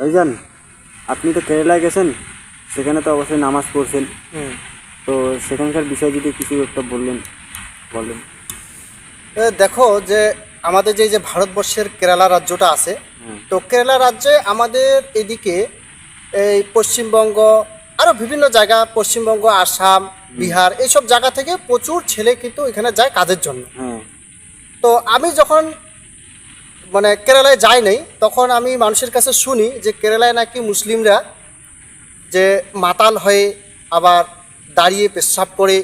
ভাইজান আপনি তো কেরালায় গেছেন সেখানে তো অবশ্যই নামাজ পড়ছেন। তো সেখানকার বিষয়ে যদি কিছু একটা বললেন বলেন। দেখো যে আমাদের যে যে ভারতবর্ষের কেরালা রাজ্যটা আছে তো কেরালা রাজ্যে আমাদের এদিকে এই পশ্চিমবঙ্গ আরও বিভিন্ন জায়গা পশ্চিমবঙ্গ আসাম বিহার এইসব জায়গা থেকে প্রচুর ছেলে কিন্তু এখানে যায় কাজের জন্য। হ্যাঁ। তো আমি যখন মানে কেরালায় যাই নাই, তখন আমি মানুষের কাছে শুনি যে কেরালায় নাকি মুসলিমরা যে মাতাল হয়ে আবার দাঁড়িয়ে পেশাব করে,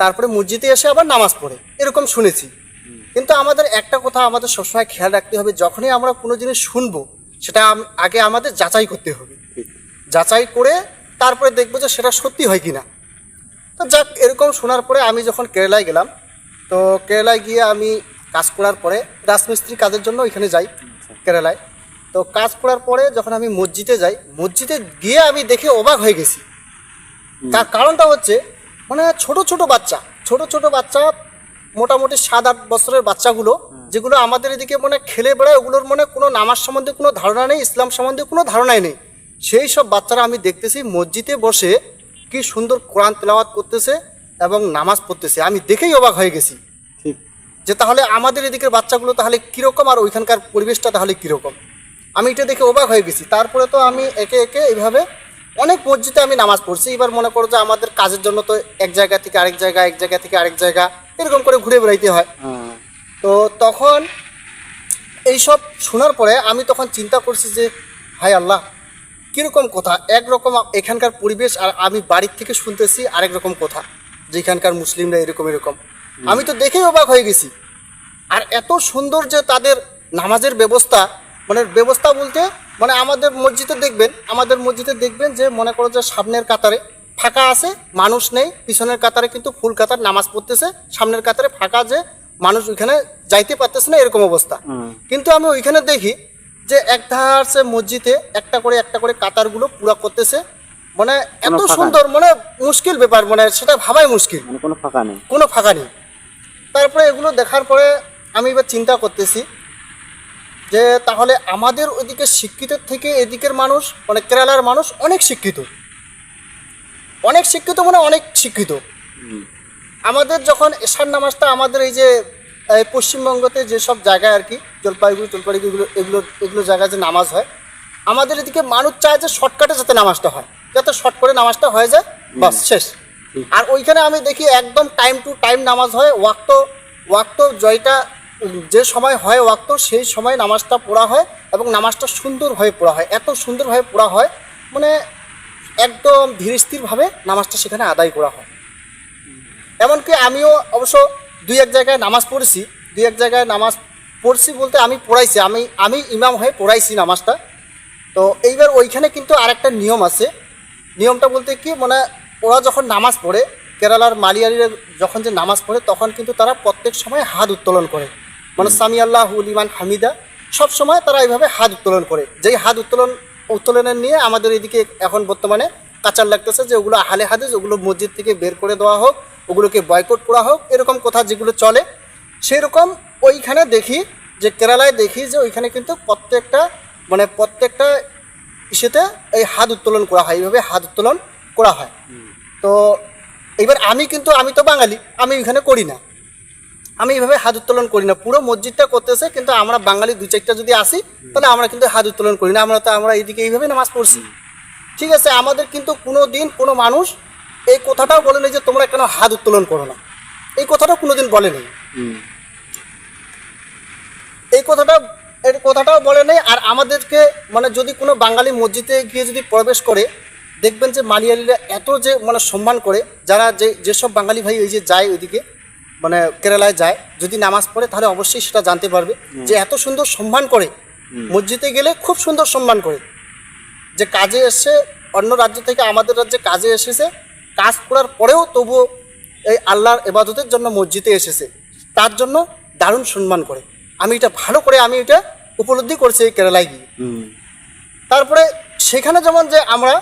তারপরে মসজিদে এসে আবার নামাজ পড়ে, এরকম শুনেছি। কিন্তু আমাদের একটা কথা আমাদের সবসময় খেয়াল রাখতে হবে, যখনই আমরা কোনো জিনিস শুনব, সেটা আগে আমাদের যাচাই করতে হবে। যাচাই করে তারপরে দেখব যে সেটা সত্যি হয় কিনা। তো যাক, এরকম শোনার পরে আমি যখন কেরালায় গেলাম, তো কেরালায় গিয়ে আমি কাজ করার পরে রাজমিস্ত্রি কাজের জন্য ওইখানে যাই কেরালায়। তো কাজ করার পরে যখন আমি মসজিদে যাই মসজিদে গিয়ে আমি দেখে অবাক হয়ে গেছি। তার কারণটা হচ্ছে মানে ছোট ছোট বাচ্চা ছোট ছোট বাচ্চা মোটামুটি সাত আট বছরের বাচ্চাগুলো যেগুলো আমাদের এদিকে মানে খেলে বেড়ায় ওগুলোর মনে কোনো নামাজ সম্বন্ধে কোনো ধারণা নেই ইসলাম সম্বন্ধে কোনো ধারণাই নেই। সেই সব বাচ্চারা আমি দেখতেছি মসজিদে বসে কি সুন্দর কোরআন তেলাওয়াত করতেছে এবং নামাজ পড়তেছে। আমি দেখেই অবাক হয়ে গেছি। যে তাহলে আমাদের এদিকের বাচ্চাগুলো তাহলে কীরকম আর ওইখানকার পরিবেশটা তাহলে কীরকম? আমি এটা দেখে অবাক হয়ে গেছি। তারপরে তো আমি একে একে এইভাবে অনেক মসজিদে আমি নামাজ পড়ছি। এবার মনে করো যে আমাদের কাজের জন্য তো এক জায়গা থেকে আরেক জায়গা এক জায়গা থেকে আরেক জায়গা এরকম করে ঘুরে বেড়াইতে হয়। তো তখন এইসব শোনার পরে আমি তখন চিন্তা করছি যে হায় আল্লাহ কীরকম কথা? একরকম এখানকার পরিবেশ আর আমি বাড়ির থেকে শুনতেছি আরেক রকম কথা যে এখানকার মুসলিমরা এরকম এরকম। আমি তো দেখেই অবাক হয়ে গেছি। আর এত সুন্দর যে তাদের নামাজের ব্যবস্থা মানে ব্যবস্থা বলতে মানে আমাদের মসজিদে দেখবেন আমাদের মসজিদে দেখবেন যে মনে করো যে সামনের কাতারে ফাঁকা আছে মানুষ নেই পিছনের কাতারে কিন্তু ফুল কাতার নামাজ পড়তেছে সামনের কাতারে ফাঁকা যে মানুষ ওইখানে যাইতে পারতেছে না এরকম অবস্থা। কিন্তু আমি ওইখানে দেখি যে এক ধার সে মসজিদে একটা করে একটা করে কাতারগুলো পুরা করতেছে। মানে এত সুন্দর মানে মুশকিল ব্যাপার মানে সেটা ভাবাই মুশকিল। মানে কোনো ফাঁকা নেই। কোনো ফাঁকা নেই। তারপরে এগুলো দেখার পরে আমি এবার চিন্তা করতেছি যে তাহলে আমাদের ওইদিকে শিক্ষিতের থেকে এদিকের মানুষ মানে কেরালার মানুষ অনেক শিক্ষিত। অনেক শিক্ষিত মানে অনেক শিক্ষিত। আমাদের যখন এশার নামাজটা আমাদের এই যে পশ্চিমবঙ্গতে যেসব জায়গায় আর কি জলপাইগুড়ি জলপাইগুড়ি এগুলো এগুলো এগুলো জায়গায় যে নামাজ হয় আমাদের এদিকে মানুষ চায় যে শর্টকাটে যাতে নামাজটা হয়। যাতে শর্ট করে নামাজটা হয়ে যায় বাস শেষ। আর ওইখানে আমি দেখি একদম টাইম টু টাইম নামাজ হয়, ওয়াক্ত ওয়াক্ত জয়টা যে সময় হয় ওয়াক্ত, সেই সময় নামাজটা পড়া হয় এবং নামাজটা সুন্দরভাবে পড়া হয়। এত সুন্দরভাবে পড়া হয় মানে একদম ধীর স্থিরভাবে নামাজটা সেখানে আদায় করা হয়। এমনকি আমিও অবশ্য দুই এক জায়গায় নামাজ পড়েছি, দুই এক জায়গায় নামাজ পড়ছি বলতে আমি পড়াইছি, আমি আমি ইমাম হয়ে পড়াইছি নামাজটা। তো এইবার ওইখানে কিন্তু আরেকটা নিয়ম আছে। নিয়মটা বলতে কি মানে ওরা যখন নামাজ পড়ে কেরালার মালিয়ালিরা যখন যে নামাজ পড়ে তখন কিন্তু তারা প্রত্যেক সময় হাত উত্তোলন করে। মানে সামি আল্লাহ ইমান হামিদা সব সময় তারা এইভাবে হাত উত্তোলন করে। যেই হাত উত্তোলন উত্তোলনের নিয়ে আমাদের এদিকে এখন বর্তমানে কাচার লাগতেছে যে ওগুলো আহলে হাদিস ওগুলো মসজিদ থেকে বের করে দেওয়া হোক ওগুলোকে বয়কট করা হোক এরকম কথা যেগুলো চলে সেরকম ওইখানে দেখি যে কেরালায় দেখি যে ওইখানে কিন্তু প্রত্যেকটা মানে প্রত্যেকটা ইসেতে এই হাত উত্তোলন করা হয়। এইভাবে হাত উত্তোলন করা হয়। তো এবার আমি কিন্তু, আমি তো বাঙালি, আমি এখানে করি না। আমি এইভাবে হাত উত্তোলন করি না। পুরো মসজিদটা করতেছে, কিন্তু আমরা বাঙালি দু চারটা যদি আসি, তাহলে আমরা কিন্তু হাত উত্তোলন করি না। আমরা তো, আমরা এইদিকে এইভাবে নামাজ পড়ছি। ঠিক আছে, আমাদের কিন্তু কোনো দিন কোনো মানুষ এই কথাটাও বলে নেই যে তোমরা কেন হাত উত্তোলন করো না। এই কথাটা কোনো দিন বলে নেই। এই কথাটা, এই কথাটাও বলে নেই। আর আমাদেরকে মানে যদি কোনো বাঙালি মসজিদে গিয়ে যদি প্রবেশ করে দেখবেন যে মালিয়ালিরা এত যে মানে সম্মান করে যারা যে যেসব বাঙালি ভাই ওই যে যায় ওইদিকে মানে কেরালায় যায় যদি নামাজ পড়ে তাহলে অবশ্যই সেটা জানতে পারবে যে এত সুন্দর সম্মান করে। মসজিদে গেলে খুব সুন্দর সম্মান করে। যে কাজে এসে অন্য রাজ্য থেকে আমাদের রাজ্যে কাজে এসেছে কাজ করার পরেও তবুও এই আল্লাহর এবাদতের জন্য মসজিদে এসেছে। তার জন্য দারুণ সম্মান করে। আমি এটা ভালো করে আমি এটা উপলব্ধি করছি এই কেরালায় গিয়ে। তারপরে সেখানে যেমন যে আমরা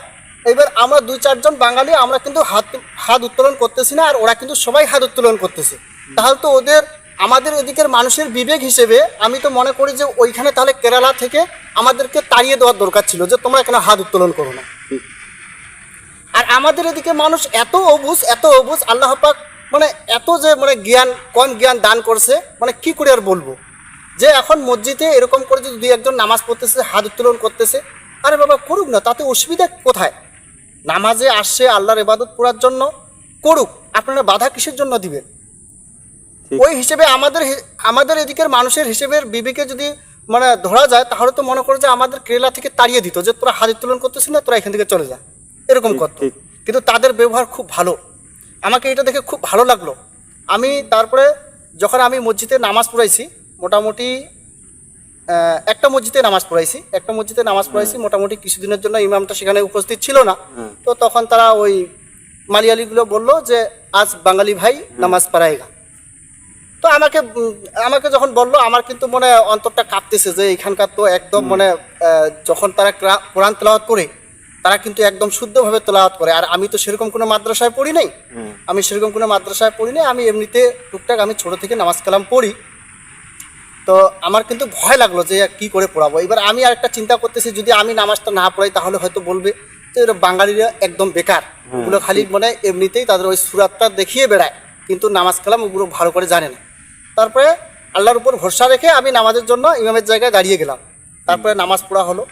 এবার আমরা দুই চারজন বাঙালি, আমরা কিন্তু হাত হাত উত্তোলন করতেছি না, আর ওরা কিন্তু সবাই হাত উত্তোলন করতেছে। তাহলে তো ওদের, আমাদের এদিকের মানুষের বিবেক হিসেবে আমি তো মনে করি যে ওইখানে তাহলে কেরালা থেকে আমাদেরকে তাড়িয়ে দেওয়ার দরকার ছিল যে তোমরা এখানে হাত উত্তোলন করো না। আর আমাদের এদিকে মানুষ এত অবুজ এত অবুজ, আল্লাহ পাক মানে এত যে মানে জ্ঞান, কম জ্ঞান দান করছে মানে কি করে আর বলব? যে এখন মসজিদে এরকম করে যদি দুই একজন নামাজ পড়তেছে, হাত উত্তোলন করতেছে, আরে বাবা করুক না, তাতে অসুবিধা কোথায়? নামাজে আসছে আল্লাহর ইবাদত করার জন্য করুক। আপনারা বাধা কিসের জন্য দিবেন? ওই হিসেবে আমাদের আমাদের এদিকের মানুষের হিসেবের বিবেকে যদি মানে ধরা যায় তাহলে তো মনে করে যে আমাদের কেরালা থেকে তাড়িয়ে দিত যে তোরা হাত তুলন করতেছিস না তোরা এখান থেকে চলে যা। এরকম করতো। কিন্তু তাদের ব্যবহার খুব ভালো। আমাকে এটা দেখে খুব ভালো লাগল। আমি তারপরে যখন আমি মসজিদে নামাজ পড়াইছি মোটামুটি একটা মসজিদে নামাজ পড়াইছি। একটা মসজিদে নামাজ পড়াইছি মোটামুটি কিছুদিনের জন্য ইমামটা সেখানে উপস্থিত ছিল না। তো তখন তারা ওই মালিয়ালিগুলো বলল যে আজ বাঙালি ভাই নামাজ পড়াইগা তো আমাকে আমাকে যখন বলল আমার কিন্তু মনে অন্তরটা কাঁপতেছে যে এখানকার তো একদম মানে যখন তারা কোরআন তেলাওয়াত করে তারা কিন্তু একদম শুদ্ধভাবে তেলাওয়াত করে। আর আমি তো সেরকম কোনো মাদ্রাসায় পড়ি নাই। আমি সেরকম কোনো মাদ্রাসায় পড়ি নাই। আমি এমনিতে টুকটাক আমি ছোট থেকে নামাজ কালাম পড়ি। তো আমার কিন্তু ভয় লাগল যে কি করে পড়াবো। এবার আমি আর একটা চিন্তা করতেছি যদি আমি নামাজটা না পড়াই তাহলে হয়তো বলবে যে বাঙালিরা একদম বেকার। ওগুলো খালি মানে এমনিতেই তাদের ওই সুরাতটা দেখিয়ে বেড়ায়। কিন্তু নামাজ কালাম ওগুলো ভালো করে জানে না। তারপরে আল্লাহর উপর ভরসা রেখে আমি নামাজের জন্য ইমামের জায়গায় দাঁড়িয়ে গেলাম। তারপরে নামাজ পড়া হলো।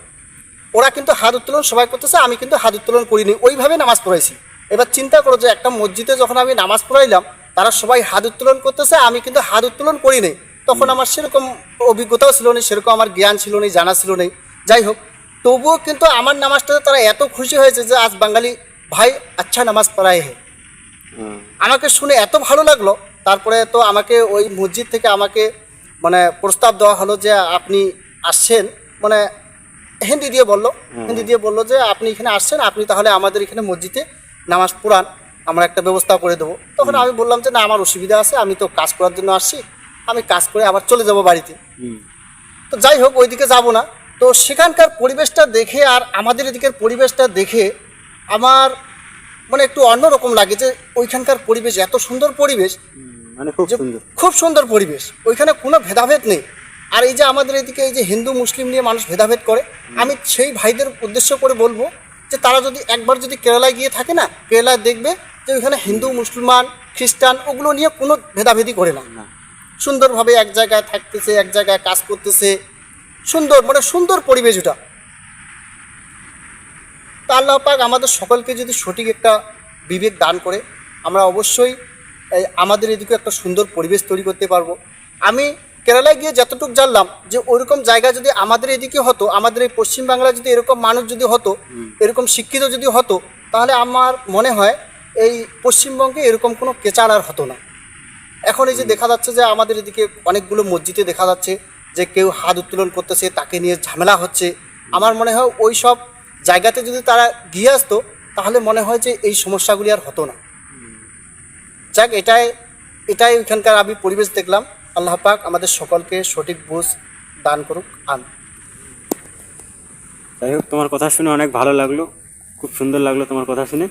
ওরা কিন্তু হাত উত্তোলন সবাই করতেছে আমি কিন্তু হাত উত্তোলন করিনি। ওইভাবে নামাজ পড়াইছি। এবার চিন্তা করো যে একটা মসজিদে যখন আমি নামাজ পড়াইলাম তারা সবাই হাত উত্তোলন করতেছে আমি কিন্তু হাত উত্তোলন করিনি তখন আমার সেরকম অভিজ্ঞতাও ছিল না সেরকম আমার জ্ঞান ছিল না জানা ছিল না। যাই হোক তবুও কিন্তু আমার নামাজটাতে তারা এত খুশি হয়েছে যে আজ বাঙালি ভাই আচ্ছা নামাজ পড়ায় হে। আমাকে শুনে এত ভালো লাগল তারপরে তো আমাকে ওই মসজিদ থেকে আমাকে মানে প্রস্তাব দেওয়া হলো যে আপনি আসছেন। মানে হিন্দি দিয়ে বলল হিন্দি দিয়ে বলল যে আপনি এখানে আসছেন আপনি তাহলে আমাদের এখানে মসজিদে নামাজ পড়ান আমরা একটা ব্যবস্থা করে দেবো। তখন আমি বললাম যে না আমার অসুবিধা আছে আমি তো কাজ করার জন্য আসছি। আমি কাজ করে আবার চলে যাব বাড়িতে। তো যাই হোক ওইদিকে যাব না। তো সেখানকার পরিবেশটা দেখে আর আমাদের এদিকের পরিবেশটা দেখে আমার মানে একটু অন্যরকম লাগে যে ওইখানকার পরিবেশ এত সুন্দর পরিবেশ মানে খুব সুন্দর। খুব সুন্দর পরিবেশ। ওইখানে কোনো ভেদাভেদ নেই। আর এই যে আমাদের এদিকে এই যে হিন্দু মুসলিম নিয়ে মানুষ ভেদাভেদ করে আমি সেই ভাইদের উদ্দেশ্য করে বলব যে তারা যদি একবার যদি কেরালায় গিয়ে থাকে না কেরালায় দেখবে যে ওইখানে হিন্দু মুসলমান খ্রিস্টান ওগুলো নিয়ে কোনো ভেদাভেদি করে না। না। সুন্দরভাবে এক জায়গায় থাকতেছে এক জায়গায় কাজ করতেছে। সুন্দর মানে সুন্দর পরিবেশ ওটা। তা আল্লাহ পাক আমাদের সকলকে যদি সঠিক একটা বিবেক দান করে আমরা অবশ্যই এই আমাদের এদিকে একটা সুন্দর পরিবেশ তৈরি করতে পারব। আমি কেরালায় গিয়ে যতটুকু জানলাম যে ওইরকম জায়গা যদি আমাদের এদিকে হতো আমাদের এই পশ্চিমবাংলায় যদি এরকম মানুষ যদি হতো এরকম শিক্ষিত যদি হতো তাহলে আমার মনে হয় এই পশ্চিমবঙ্গে এরকম কোনো কেচার আর হতো না। এখন এই যে দেখা যাচ্ছে যে আমাদের এদিকে অনেকগুলো মসজিদে দেখা যাচ্ছে যে কেউ হাত উত্তোলন করতেছে তাকে নিয়ে ঝামেলা হচ্ছে। আমার মনে হয় ওই সব জায়গাতে যদি তারা গিয়ে আসতো তাহলে মনে হয় যে এই সমস্যাগুলি আর হতো না। যাক এটাই এটাই ওইখানকার আমি পরিবেশ দেখলাম। আল্লাহ পাক আমাদের সকলকে সঠিক বুঝ দান করুক। আন যাই হোক তোমার কথা শুনে অনেক ভালো লাগল। খুব সুন্দর লাগল তোমার কথা শুনে।